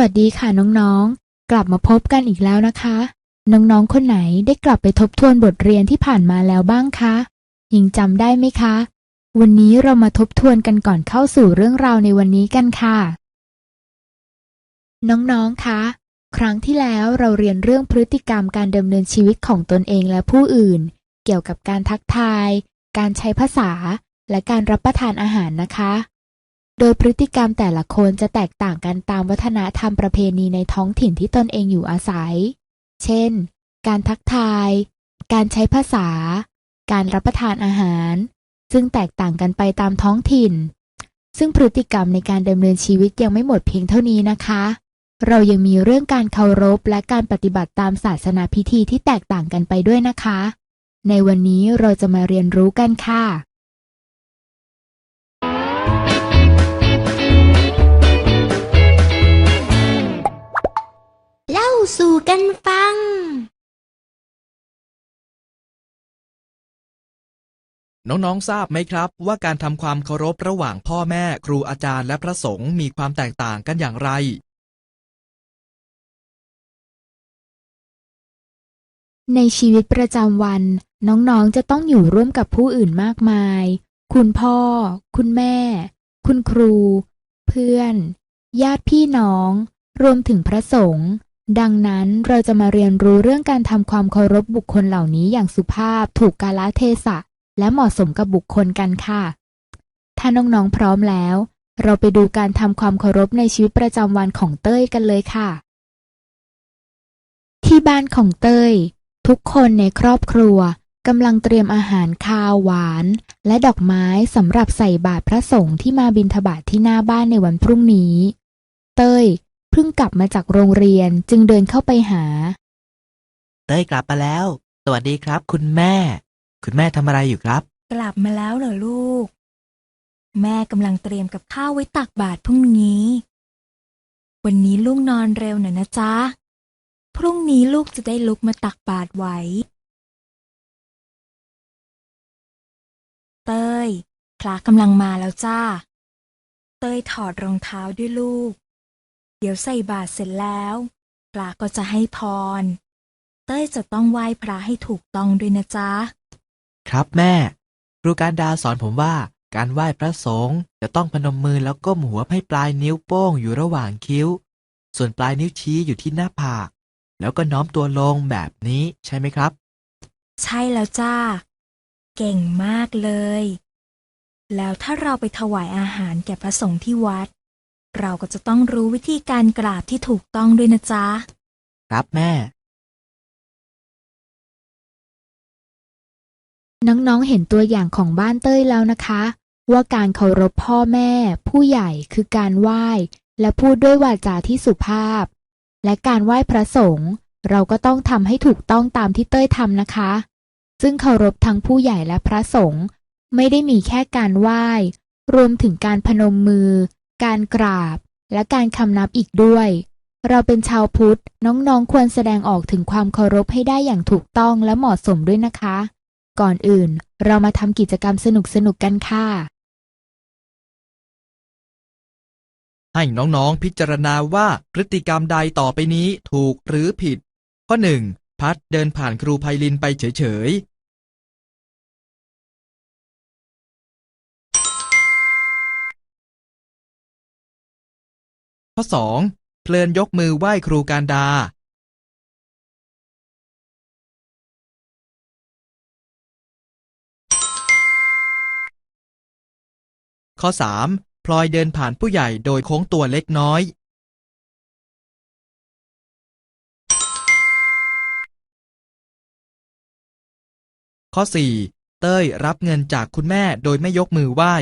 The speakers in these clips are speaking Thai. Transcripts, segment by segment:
วัสดีค่ะน้องๆ กลับมาพบกันอีกแล้วนะคะ น้องๆ คนไหนได้กลับไปทบทวนบทเรียนที่ผ่านมาแล้วบ้างคะยังจำได้ไหมคะ วันนี้เรามาทบทวนกันก่อนเข้าสู่เรื่องราวในวันนี้กันค่ะ น้องๆ คะ ครั้งที่แล้วเราเรียนเรื่องพฤติกรรมการดำเนินชีวิตของตนเองและผู้อื่น เกี่ยวกับการทักทาย การใช้ภาษา และการรับประทานอาหารนะคะ โดยพฤติกรรมแต่ละคนจะแตกต่างกันตามวัฒนธรรมประเพณีในท้องถิ่นที่ตนเองอยู่อาศัย เช่น การทักทาย การใช้ภาษา การรับประทานอาหาร ซึ่งแตกต่างกันไปตามท้องถิ่น ซึ่งพฤติกรรมในการดำเนินชีวิตยังไม่หมดเพียงเท่านี้นะคะ เรายังมีเรื่องการเคารพและการปฏิบัติตามศาสนาพิธีที่แตกต่างกันไปด้วยนะคะ ในวันนี้เราจะมาเรียนรู้กันค่ะ สู่กันฟัง น้องๆ ทราบไหมครับ ว่าการทำความเคารพระหว่างพ่อแม่ครูอาจารย์และพระสงฆ์มีความแตกต่างกันอย่างไร ในชีวิตประจำวัน น้องๆ จะต้องอยู่ร่วมกับผู้อื่นมากมาย คุณพ่อ คุณแม่ คุณครู เพื่อน ญาติพี่น้องรวมถึงพระสงฆ์ ดังนั้นเราจะมาเรียนรู้เรื่องการทำความเคารพบุคคลเหล่านี้อย่างสุภาพ ถูกกาลเทศะ และเหมาะสมกับบุคคลกันค่ะ ถ้าน้องๆพร้อมแล้ว เราไปดูการทำความเคารพในชีวิตประจำวันของเต้ยกันเลยค่ะ ที่บ้านของเต้ย ทุกคนในครอบครัวกำลังเตรียมอาหารคาวหวาน และดอกไม้สำหรับใส่บาตรพระสงฆ์ที่มาบิณฑบาตทที่หน้าบ้านในวันพรุ่งนี้ เต้ย พิ่งกลับมาจากโรงเรียนจึงเดินเข้าไปหา เต้ยกลับมาแล้ว สวัสดีครับ คุณแม่ คุณแม่ทำอะไรอยู่ครับ กลับมาแล้วเหรอลูก แม่กำลังเตรียมกับข้าวไว้ตักบาตรพรุ่งนี้ วันนี้ลูกนอนเร็วหน่อยนะจ๊ะ พรุ่งนี้ลูกจะได้ลุกมาตักบาตรไหวเต้ยพระกำลังมาแล้วจ้า เต้ยถอดรองเท้าด้วยลูก เดี๋ยวใส่บาตรเสร็จแล้ว พระก็จะให้พร เต้ยจะต้องไหว้พระให้ถูกต้องด้วยนะจ๊ะ ครับแม่ ครูการดาสอนผมว่าการไหว้พระสงฆ์จะต้องพนมมือแล้วก้มหัวให้ปลายนิ้วโป้งอยู่ระหว่างคิ้ว ส่วนปลายนิ้วชี้อยู่ที่หน้าผาก แล้วก็น้อมตัวลงแบบนี้ใช่ไหมครับ ใช่แล้วจ้า เก่งมากเลย แล้วถ้าเราไปถวายอาหารแก่พระสงฆ์ที่วัด เราก็จะต้องรู้วิธีการกราบที่ถูกต้องด้วยนะจ๊ะ ครับแม่ น้องๆ เห็นตัวอย่างของบ้านเต้ยแล้วนะคะ ว่าการเคารพพ่อแม่ ผู้ใหญ่คือการไหว้ และพูดด้วยวาจาที่สุภาพ และการไหว้พระสงฆ์เราก็ต้องทำให้ถูกต้องตามที่เต้ยทำนะคะ ซึ่งเคารพทั้งผู้ใหญ่และพระสงฆ์ไม่ได้มีแค่การไหว้ รวมถึงการพนมมือ การกราบ และการคำนับอีกด้วย เราเป็นชาวพุทธ น้องๆควรแสดงออกถึงความเคารพให้ได้อย่างถูกต้องและเหมาะสมด้วยนะคะ ก่อนอื่นเรามาทำกิจกรรมสนุกๆกันค่ะ ให้น้องๆพิจารณาว่าพฤติกรรมใดต่อไปนี้ถูกหรือผิด ข้อ 1. พัดเดินผ่านครูไพลินไปเฉย ข้อ 2. เพลินยกมือไหว้ครูการดาข้อ 3. พลอยเดินผ่านผู้ใหญ่โดยโค้งตัวเล็กน้อย ข้อ 4. เต้ยรับเงินจากคุณแม่โดยไม่ยกมือไหว้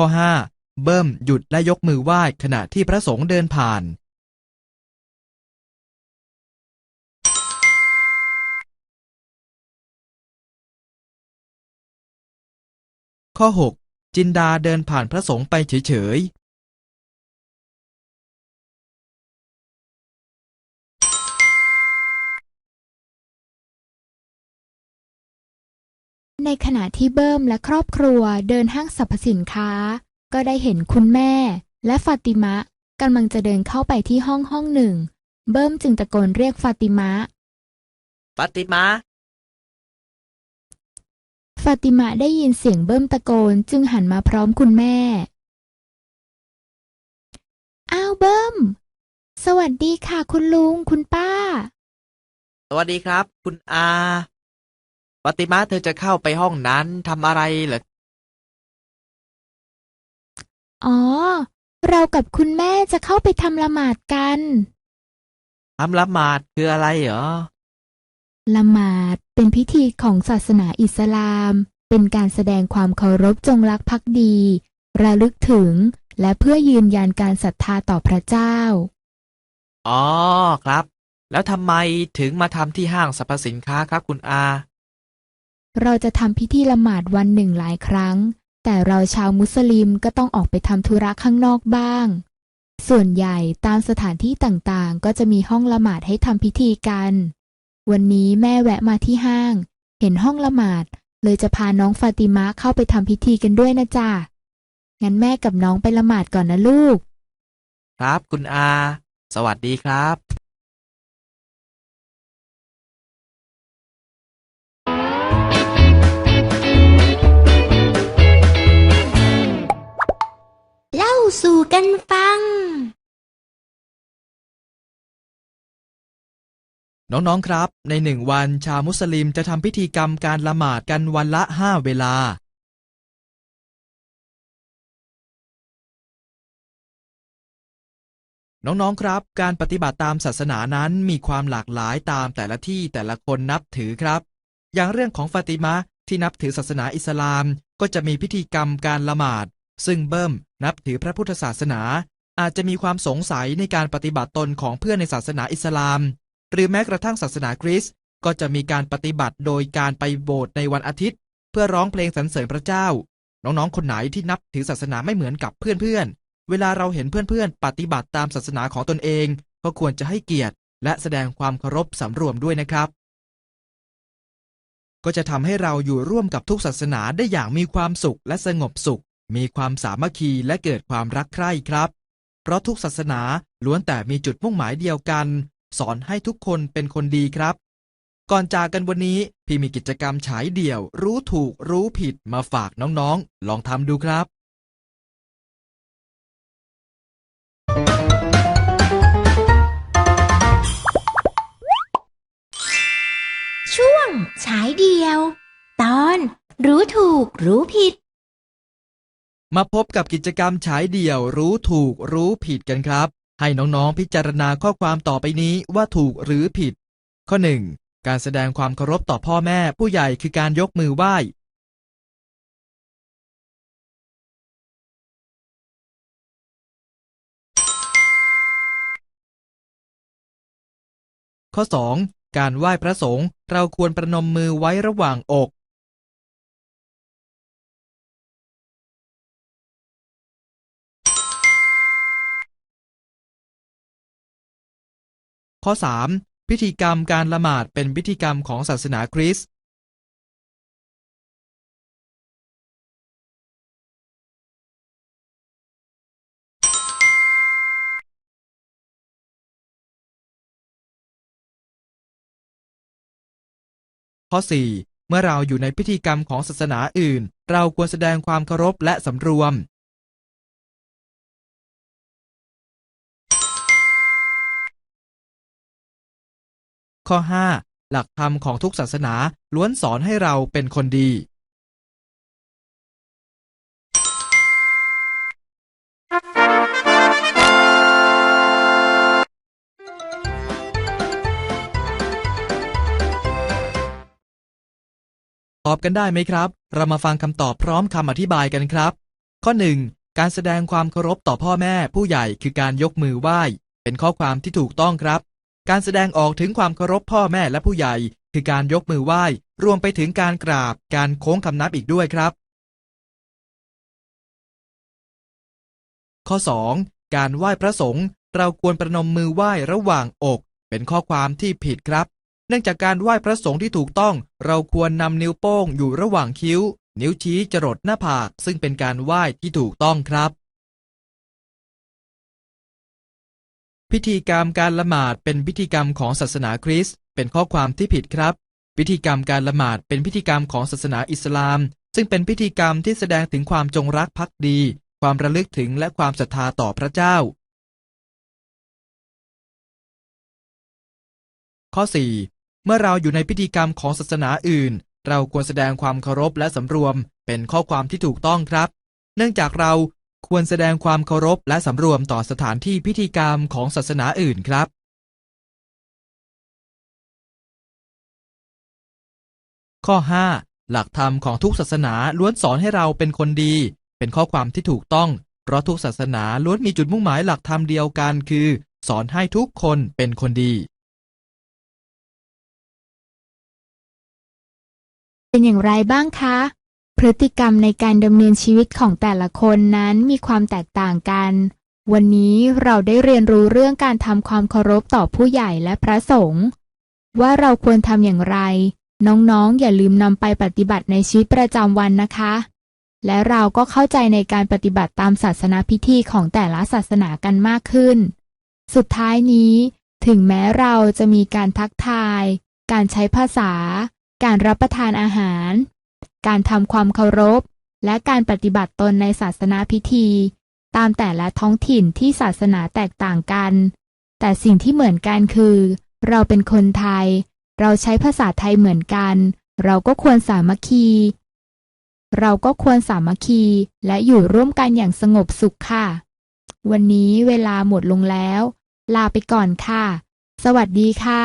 ข้อ 5. เบิ้มหยุดและยกมือไหว้ขณะที่พระสงฆ์เดินผ่าน ข้อ 6. จินดาเดินผ่านพระสงฆ์ไปเฉย ในในขณะที่เบิ้มและครอบครัวเดินห้างสรรพสินค้า ก็ได้เห็นคุณแม่ และฟาติมะกำลังจะเดินเข้าไปที่ห้องห้องหนึ่ง เบิ้มจึงตะโกนเรียกฟาติมะฟาติมาฟาติมะได้ยินเสียงเบิ้มตะโกนจึงหันมาพร้อมคุณแม่ อ้าวเบิ้ม สวัสดีค่ะคุณลุงคุณป้า สวัสดีครับ คุณอา ฟาติมาเธอจะเข้าไปห้องนั้นทำอะไรเหรอ อ๋อ เรากับคุณแม่จะเข้าไปทำละหมาดกัน ทำละหมาดคืออะไรเหรอ ละหมาดเป็นพิธีของศาสนาอิสลาม เป็นการแสดงความเคารพจงรักภักดี ระลึกถึงและเพื่อยืนยันการศรัทธาต่อพระเจ้า อ๋อครับ แล้วทำไมถึงมาทำที่ห้างสรรพสินค้าครับคุณอา เราจะทำพิธีละหมาดวันหนึ่งหลายครั้ง แต่เราชาวมุสลิมก็ต้องออกไปทำธุระข้างนอกบ้าง ส่วนใหญ่ตามสถานที่ต่างๆ ก็จะมีห้องละหมาดให้ทำพิธีกัน วันนี้แม่แวะมาที่ห้าง เห็นห้องละหมาด เลยจะพาน้องฟาติมะเข้าไปทำพิธีกันด้วยนะจ๊ะงั้นแม่กับน้องไปละหมาดก่อนนะลูก ครับคุณอา สวัสดีครับ สู่กันฟัง น้องๆครับ ในหนึ่งวันชาวมุสลิมจะทำพิธีกรรมการละหมาดกันวันละห้าเวลา น้องๆครับ การปฏิบัติตามศาสนานั้นมีความหลากหลายตามแต่ละที่แต่ละคนนับถือครับ อย่างเรื่องของฟาติมะที่นับถือศาสนาอิสลามก็จะมีพิธีกรรมการละหมาด ซึ่งเบิ้มนับถือพระพุทธศาสนา อาจจะมีความสงสัยในการปฏิบัติตนของเพื่อนในศาสนาอิสลาม หรือแม้กระทั่งศาสนาคริสต์ก็จะมีการปฏิบัติโดยการไปโบสถ์ในวันอาทิตย์ เพื่อร้องเพลงสรรเสริญพระเจ้า น้องๆ คนไหนที่นับถือศาสนาไม่เหมือนกับเพื่อนๆ เวลาเราเห็นเพื่อนๆ ปฏิบัติตามศาสนาของตนเอง ก็ควรจะให้เกียรติ และแสดงความเคารพสำรวมด้วยนะครับ ก็จะทำให้เราอยู่ร่วมกับทุกศาสนาได้อย่างมีความสุขและสงบสุข มีความสามัคคีและเกิดความรักใคร่ครับ เพราะทุกศาสนาล้วนแต่มีจุดมุ่งหมายเดียวกัน สอนให้ทุกคนเป็นคนดีครับ ก่อนจากกันวันนี้พี่มีกิจกรรมฉายเดี่ยว รู้ถูกรู้ผิดมาฝากน้องๆ ลองทำดูครับช่วงฉายเดียว ตอนรู้ถูกรู้ผิด มาพบกับกิจกรรมฉายเดี่ยวรู้ถูกรู้ผิดกันครับ ให้น้องๆพิจารณาข้อความต่อไปนี้ว่าถูกหรือผิด ข้อ 1. การแสดงความเคารพต่อพ่อแม่ผู้ใหญ่คือการยกมือไหว้ ข้อ 2. การไหว้พระสงฆ์เราควรประนมมือไว้ระหว่างอก ข้อ 3. พิธีกรรมการละหมาดเป็นพิธีกรรมของศาสนาคริสต์ข้อ 4. เมื่อเราอยู่ในพิธีกรรมของศาสนาอื่น เราควรแสดงความเคารพและสำรวม ข้อ 5. หลักธรรมของทุกศาสนาล้วนสอนให้เราเป็นคนดี ตอบกันได้ไหมครับ เรามาฟังคำตอบพร้อมคำอธิบายกันครับ ข้อ 1. การแสดงความเคารพต่อพ่อแม่ผู้ใหญ่คือการยกมือไหว้ เป็นข้อความที่ถูกต้องครับ การแสดงออกถึงความเคารพพ่อแม่และผู้ใหญ่ คือการยกมือไหว้ รวมไปถึงการกราบ การโค้งคำนับอีกด้วยครับ ข้อ 2. การไหว้พระสงฆ์เราควรประนมมือไหว้ระหว่างอก เป็นข้อความที่ผิดครับ เนื่องจากการไหว้พระสงฆ์ที่ถูกต้อง เราควรนำนิ้วโป้งอยู่ระหว่างคิ้ว นิ้วชี้จรดหน้าผาก ซึ่งเป็นการไหว้ที่ถูกต้องครับ พิธีกรรมการละหมาดเป็นพิธีกรรมของศาสนาคริสต์เป็นข้อความที่ผิดครับ พิธีกรรมการละหมาดเป็นพิธีกรรมของศาสนาอิสลาม ซึ่งเป็นพิธีกรรมที่แสดงถึงความจงรักภักดี ความระลึกถึงและความศรัทธาต่อพระเจ้า ข้อ 4 เมื่อเราอยู่ในพิธีกรรมของศาสนาอื่น เราควรแสดงความเคารพและสำรวม เป็นข้อความที่ถูกต้องครับ เนื่องจากเรา ควรแสดงความเคารพและสำรวมต่อสถานที่พิธีกรรมของศาสนาอื่นครับข้อ 5 หลักธรรมของทุกศาสนาล้วนสอนให้เราเป็นคนดี เป็นข้อความที่ถูกต้อง เพราะทุกศาสนาล้วนมีจุดมุ่งหมายหลักธรรมเดียวกันคือ สอนให้ทุกคนเป็นคนดี เป็นอย่างไรบ้างคะ พฤติกรรมในการดำเนินชีวิตของแต่ละคนนั้นมีความแตกต่างกัน วันนี้เราได้เรียนรู้เรื่องการทำความเคารพต่อผู้ใหญ่และพระสงฆ์ว่าเราควรทำอย่างไร น้องๆ อย่าลืมนำไปปฏิบัติในชีวิตประจำวันนะคะ และเราก็เข้าใจในการปฏิบัติตามศาสนาพิธีของแต่ละศาสนากันมากขึ้น สุดท้ายนี้ ถึงแม้เราจะมีการทักทาย การใช้ภาษา การรับประทานอาหาร การทำความเคารพ และการปฏิบัติตนในศาสนาพิธี ตามแต่ละท้องถิ่นที่ศาสนาแตกต่างกัน แต่สิ่งที่เหมือนกันคือ เราเป็นคนไทย เราใช้ภาษาไทยเหมือนกัน เราก็ควรสามัคคี เราก็ควรสามัคคีและอยู่ร่วมกันอย่างสงบสุขค่ะ วันนี้เวลาหมดลงแล้ว ลาไปก่อนค่ะ สวัสดีค่ะ